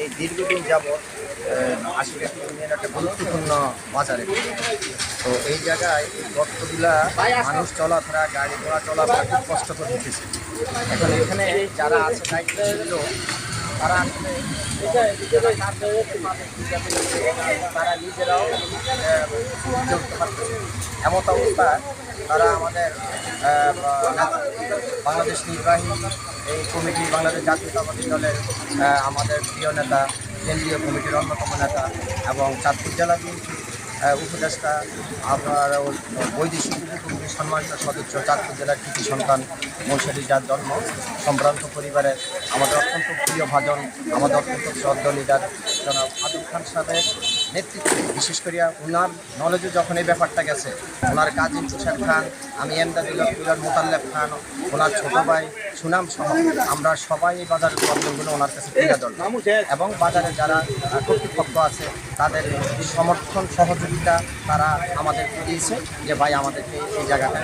এই দীর্ঘদিন যাবৎ আশিকাঠি ইউনিয়ন একটা গুরুত্বপূর্ণ বাজার। তো এই জায়গায় গর্তগুলা মানুষ চলাফেরা, গাড়ি ঘোড়া চলাফেরা খুব কষ্ট করে দিতেছে এখন এখানে যারা আছে দায়িত্ব তারা আসলে তারা নিজেরাও এমত অবস্থায় তারা আমাদের বাংলাদেশ নির্বাহী এই কমিটি বাংলাদেশ জাতীয়তাবাদী দলের আমাদের প্রিয় নেতা, কেন্দ্রীয় কমিটির অন্যতম নেতা এবং চাঁদপুর জেলা বিএনপি উপদেষ্টা, আপনার বৈদেশিক উপকমিটির সম্মানিত সদস্য, চাঁদপুর জেলার কৃতি সন্তান মৌসারি যার জন্ম, সম্ভ্রান্ত পরিবারের আমাদের অত্যন্ত প্রিয় ভাজন, আমাদের অত্যন্ত শ্রদ্ধ লিডার জনাব আদম খান সাহেবের নেতৃত্বে, বিশেষ করিয়া ওনার নলেজে যখন এই ব্যাপারটা গেছে ওনার কাজিন তুষার খান, আমি এমদাদুল্লাহ মোতাল্লেব খান ওনার ছোট ভাই সুনাম সহ আমরা সবাই এই বাজারের প্রবলেমগুলো ওনার কাছে তুলে ধরলাম। এবং বাজারে যারা কর্তৃপক্ষ আছে, তাদের সমর্থন সহযোগিতা তারা আমাদেরকে দিয়েছে যে, ভাই, আমাদেরকে এই জায়গাটা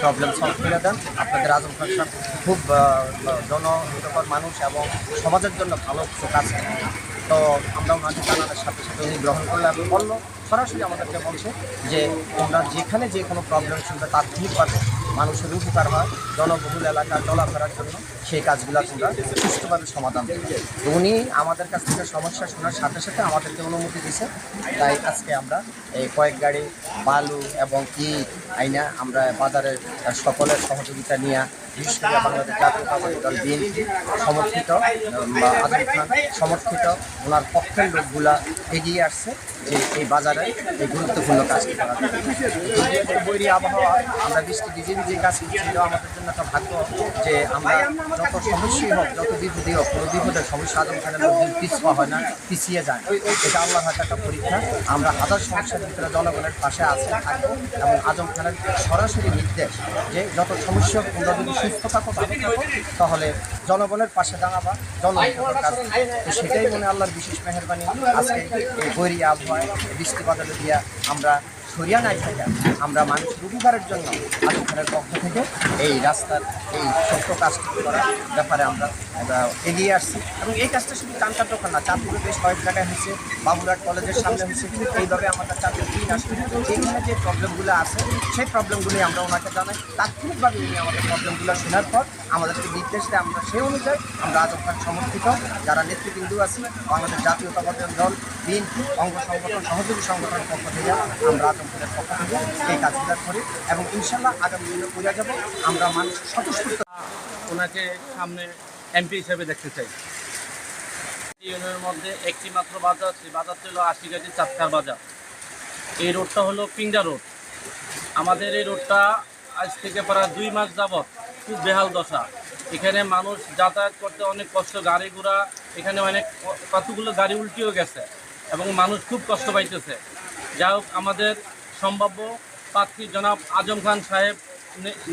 প্রবলেম সলভ করে দেন। আপনাদের আজম খান সাহেব খুব জনহিতকর মানুষ এবং সমাজের জন্য ভালো কিছু কাজ তো আমরা ওনাকে জানানোর সাথে সাথে উনি গ্রহণ বলল সরাসরি আমাদেরকে বলছে যে তোমরা যেখানে যে কোনো প্রবলেম শুনবে, তাৎক্ষণিকভাবে মানুষের উপকার হয়, জনবহুল এলাকা চলাফেরার জন্য সেই কাজগুলো তোমরা সুষ্ঠুভাবে সমাধান উনি আমাদের কাছ থেকে সমস্যা শোনার সাথে সাথে আমাদেরকে অনুমতি দিছে তাই আজকে আমরা এই কয়েক গাড়ি বালু এবং ইট আইনা আমরা বাজারের সকলের সহযোগিতা নিয়ে বিশেষ করে বাংলাদেশ জাতীয়তাবাদী দল বিএনপি সমর্থিত আজম খান সমর্থিত, ওনার পক্ষের লোকগুলা এগিয়ে আসছে যে এই বাজারে এই গুরুত্বপূর্ণ কাজটি একটু বৈরী আবহাওয়া, আমরা বৃষ্টি ভিজে ভিজে কাজ করছি আমাদের জন্য একটা ভাগ্য যে আমরা যত সমস্যাই হোক, যত বিপদই হোক, কোনো বিপদের সমস্যা আজম খানের মধ্যে পিছপা হয় না, পিছিয়ে যায়। এটা আল্লাহর হাতে একটা পরীক্ষা। আমরা হাজার সমস্যার ভিতরে জনগণের পাশে আছে, থাকব এবং আজম খানের সরাসরি নির্দেশ যে যত সমস্যা তোমরা যদি সুস্থ থাকো তাহলে জনগণের পাশে দাঁড়াবা জনগণের কাজ। তো সেটাই মনে আল্লাহর বিশেষ মেহরবানি আজকে এই বৈরী আবহাওয়ায় বৃষ্টিপাতের দিয়া আমরা সরিয়া নাই থেকে আমরা মানুষ উপকারের জন্য আজম পক্ষ থেকে এই রাস্তার এই ছোট্ট কাজটি করার ব্যাপারে আমরা এগিয়ে আসছি। এবং এই কাজটা শুধু দোকান না, চাঁদপুরে বেশ কয়েক জায়গায় হয়েছে বাবুরহাট কলেজের সামনে হয়েছে এইভাবে আমাদের চাঁদের দিন আসবে যেখানে যে প্রবলেমগুলো আছে, সেই প্রবলেমগুলি আমরা ওনাকে জানাই। তাৎক্ষণিকভাবে উনি আমাদের প্রবলেমগুলো শোনার পর আমাদেরকে নির্দেশ দেয়। আমরা সেই অনুযায়ী আমরা আজম খান সমর্থিত। যারা নেতৃবৃন্দ আছে আমাদের জাতীয়তাবাদী দল বিএনপি অঙ্গ সংগঠন, সহযোগী সংগঠনের পক্ষ থেকে আমরা খানের পক্ষ থেকে এই কাজগুলো করি এবং ইনশাল্লাহ আগামী দিনে করে যাব, আমরা মানুষ স্বতঃস্ফূর্ত ওনাকে সামনে এমপি হিসেবে দেখতে চাই। ইউনিয়নের মধ্যে একটি মাত্র বাজার, সেই বাজারটা হলো আশিঘাটি চাঁদকার বাজার। এই রোডটা হলো পিঙ্গা রোড। আমাদের এই রোডটা আজ থেকে প্রায় দুই মাস যাবৎ খুব বেহাল দশা। এখানে মানুষ যাতায়াত করতে অনেক কষ্ট, গাড়ি ঘোড়া, এখানে অনেক কতগুলো গাড়ি উল্টিও গেছে। এবং মানুষ খুব কষ্ট পাইতেছে। যাই হোক, আমাদের সম্ভাব্য প্রার্থী জনাব আজম খান সাহেব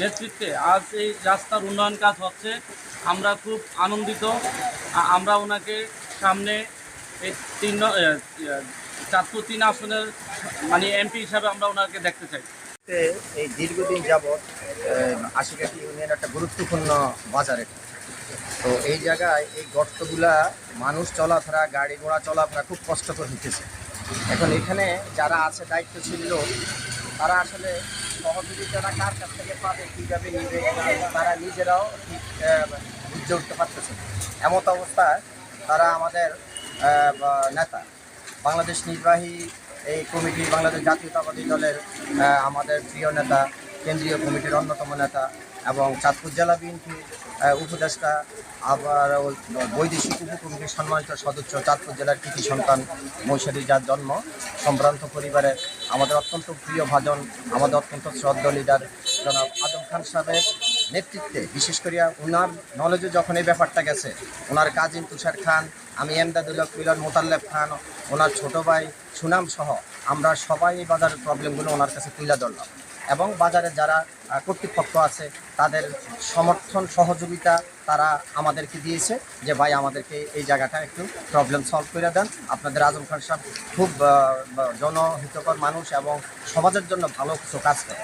নেতৃত্বে আজ এই রাস্তার উন্নয়ন কাজ হচ্ছে। আমরা খুব আনন্দিত। আমরা ওনাকে সামনে এই তিন চাঁদপুর তিন আসনের মানে এমপি হিসাবে আমরা ওনাকে দেখতে চাই। এই দীর্ঘদিন যাবৎ আশিকাঠি ইউনিয়ন একটা গুরুত্বপূর্ণ বাজার। তো এই জায়গায় এই গর্তগুলা মানুষ চলাফেরা, গাড়ি ঘোড়া চলাফেরা খুব কষ্টকর হইতেছে এখন এখানে যারা আছে, দায়িত্বশীল লোক, তারা আসলে সহযোগিতাটা কার কাছ থেকে পাবে, কীভাবে নিবে, তারা নিজেরাও ঠিক বুঝে উঠতে পারতেছে। এমত অবস্থায় তারা আমাদের নেতা, বাংলাদেশ নির্বাহী এই কমিটি, বাংলাদেশ জাতীয়তাবাদী দলের আমাদের প্রিয় নেতা, কেন্দ্রীয় কমিটির অন্যতম নেতা এবং চাঁদপুর জেলা বিএনপির উপদেষ্টা, আবার বৈদেশিক উপকমিটির সম্মানিত সদস্য চাঁদপুর জেলার কৃতি সন্তান মৈশারি যার জন্ম সম্ভ্রান্ত পরিবারে আমাদের অত্যন্ত প্রিয় ভাজন, আমাদের অত্যন্ত শ্রদ্ধ লিডার জনাব আজম খান সাহেবের নেতৃত্বে, বিশেষ করিয়া ওনার নলেজে যখন এই ব্যাপারটা গেছে ওনার কাজিন তুষার খান, আমি এমদাদুল্লাহ কুইলার মোতাল্লেব খান ওনার ছোট ভাই সুনাম সহ আমরা সবাই এই বাজারের প্রবলেমগুলো ওনার কাছে তুলে ধরলাম। এবং বাজারে যারা কর্তৃপক্ষ আছে, তাদের সমর্থন, সহযোগিতা তারা আমাদেরকে দিয়েছে যে, ভাই, আমাদেরকে এই জায়গাটা একটু প্রবলেম সলভ করে দেন। আপনাদের আজম খান সাহেব খুব জনহিতকর মানুষ এবং সমাজের জন্য ভালো কিছু কাজ করে।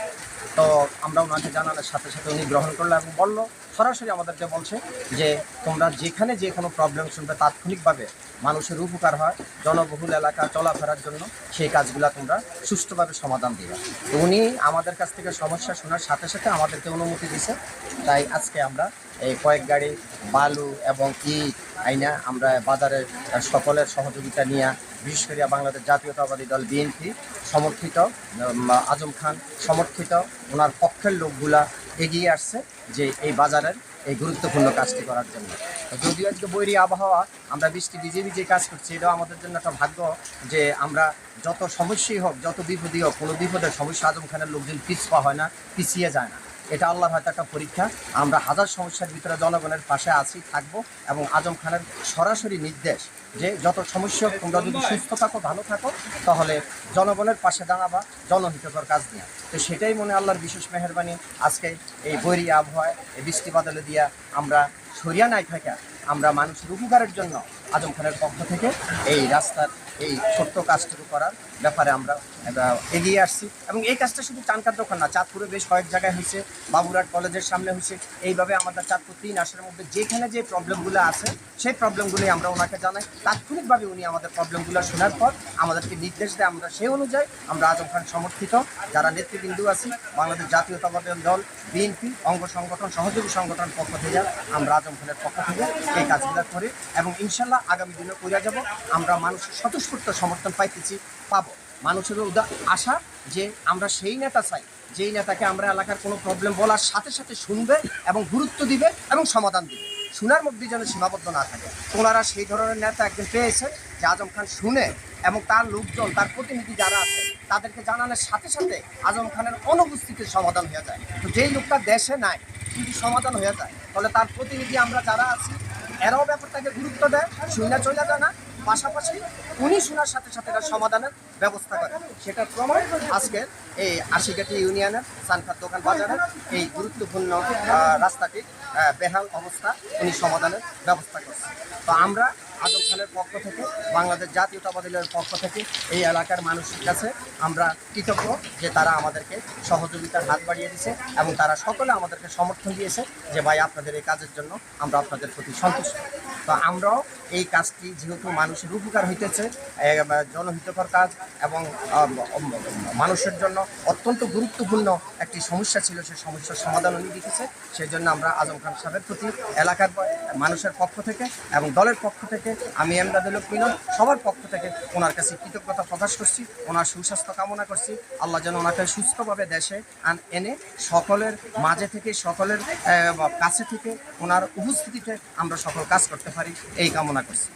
তো আমরা ওনাকে জানানোর সাথে সাথে উনি গ্রহণ করল এবং বলল, সরাসরি আমাদেরকে বলছে যে, তোমরা যেখানে যে কোনো প্রবলেম শুনবে তাৎক্ষণিকভাবে মানুষের উপকার হয়, জনবহুল এলাকা চলাফেরার জন্য সেই কাজগুলো তোমরা সুষ্ঠুভাবে সমাধান দিবে। উনি আমাদের কাছ থেকে সমস্যা শোনার সাথে সাথে আমাদেরকে অনুমতি দিছে। তাই আজকে আমরা এই কয়েক গাড়ি বালু এবং ইট আইনা আমরা বাজারের সকলের সহযোগিতা নিয়ে, বিশেষ করে বাংলাদেশ জাতীয়তাবাদী দল বিএনপি সমর্থিত আজম খান সমর্থিত, ওনার পক্ষের লোকগুলা এগিয়ে আসছে যে এই বাজারের এই গুরুত্বপূর্ণ কাজটি করার জন্য। যদিও আজকে বৈরী আবহাওয়া, আমরা বৃষ্টি ভিজে ভিজে কাজ করছি, এটাও আমাদের জন্য একটা ভাগ্য যে আমরা যত সমস্যাই হোক, যত বিপদই হোক, কোনো বিপদের সমস্যা আজম খানের লোকজন পিছপা হয় না, পিছিয়ে যায় না। এটা আল্লাহর হয়তো একটা পরীক্ষা। আমরা হাজার সমস্যার ভিতরে জনগণের পাশে আছি, থাকব এবং আজম খানের সরাসরি নির্দেশ যে যত সমস্যা তোমরা যদি সুস্থ থাকো, ভালো থাকো, তাহলে জনগণের পাশে দাঁড়াবা, জনহিতকর কাজ নিয়ে। তো সেটাই মনে আল্লাহর বিশেষ মেহরবানি। আজকে এই বৈরী আবহাওয়ায়, এই বৃষ্টি বাদলে দিয়া আমরা সরিয়া নাই থাকা, আমরা মানুষের উপকারের জন্য আজম খানের পক্ষ থেকে এই রাস্তার এই ছোট্ট কাজটুকু করার ব্যাপারে আমরা এগিয়ে আসছি। এবং এই কাজটা শুধু চানকার দোকান না, চাঁদপুরে বেশ কয়েক জায়গায় হয়েছে, বাবুরহাট কলেজের সামনে হয়েছে। এইভাবে আমাদের চাঁদপুর তিন আসনের মধ্যে যেখানে যে প্রবলেমগুলো আছে, সেই প্রবলেমগুলি আমরা ওনাকে জানাই। তাৎক্ষণিকভাবে উনি আমাদের প্রবলেমগুলো শোনার পর আমাদেরকে নির্দেশ দেয় আমরা সেই অনুযায়ী আমরা আজম খান সমর্থিত, যারা নেতৃবৃন্দু আছি, বাংলাদেশ জাতীয়তাবাদী দল, বিএনপি, অঙ্গ সংগঠন, সহযোগী সংগঠন পক্ষ থেকে আমরা আজম খানের পক্ষ থেকে এই কাজগুলো করি এবং ইনশাল্লাহ আগামী দিনে কইরা যাব। আমরা মানুষের স্বতঃস্ফূর্ত সমর্থন পাইতেছি, পাবো। মানুষের আশা যে আমরা সেই নেতা চাই, যেই নেতাকে আমরা এলাকার কোনো প্রবলেম বলার সাথে সাথে শুনবে এবং গুরুত্ব দিবে এবং সমাধান দিবে। শোনার মধ্যে যেন সীমাবদ্ধ না থাকে। ওনারা সেই ধরনের নেতা একজন পেয়েছে যে আজম খান শুনে এবং তার লোকজন, তার প্রতিনিধি যারা আছে, তাদেরকে জানানোর সাথে সাথে আজম খানের অনুপস্থিতির সমাধান হয়ে যায়। তো যেই লোকটা দেশে নাই কিন্তু সমাধান হয়ে যায়, তাহলে তার প্রতিনিধি আমরা যারা আছি, এরাও ব্যাপারটাকে গুরুত্ব দেয় শূন্য চলে যায় না। পাশাপাশি উনি শোনার সাথে সাথে তার সমাধানের ব্যবস্থা করে। সেটার প্রমাণ আজকের এই আশিঘাটি ইউনিয়নের সানফার দোকান বাজারের এই গুরুত্বপূর্ণ রাস্তাটির বেহাল অবস্থা উনি সমাধানের ব্যবস্থা করছে তো আমরা আজম খানের পক্ষ থেকে, বাংলাদেশ জাতীয়তাবাদী দলের পক্ষ থেকে এই এলাকার মানুষের কাছে আমরা কৃতজ্ঞ যে তারা আমাদেরকে সহযোগিতার হাত বাড়িয়ে দিয়েছে এবং তারা সকলে আমাদেরকে সমর্থন দিয়েছে যে ভাই আপনাদের এই কাজের জন্য আমরা আপনাদের প্রতি সন্তুষ্ট। তো আমরাও এই কাজটি যেহেতু মানুষের উপকার হইতেছে জনহিতকর কাজ এবং মানুষের জন্য অত্যন্ত গুরুত্বপূর্ণ একটি সমস্যা ছিল সেই সমস্যার সমাধান উনি দিতেছে সেই জন্য আমরা আজম খান সাহেবের প্রতি এলাকার মানুষের পক্ষ থেকে এবং দলের পক্ষ থেকে আমি এমদাদুল মিলন সবার পক্ষ থেকে ওনার কাছে কৃতজ্ঞতা প্রকাশ করছি। ওনার সুস্বাস্থ্য কামনা করছি। আল্লাহ যেন ওনাকে সুস্থভাবে দেশে আন, এনে সকলের মাঝে থেকে, সকলের কাছে থেকে ওনার উপস্থিতিতে আমরা সকল কাজ করতে পারি, এই কামনা করছি।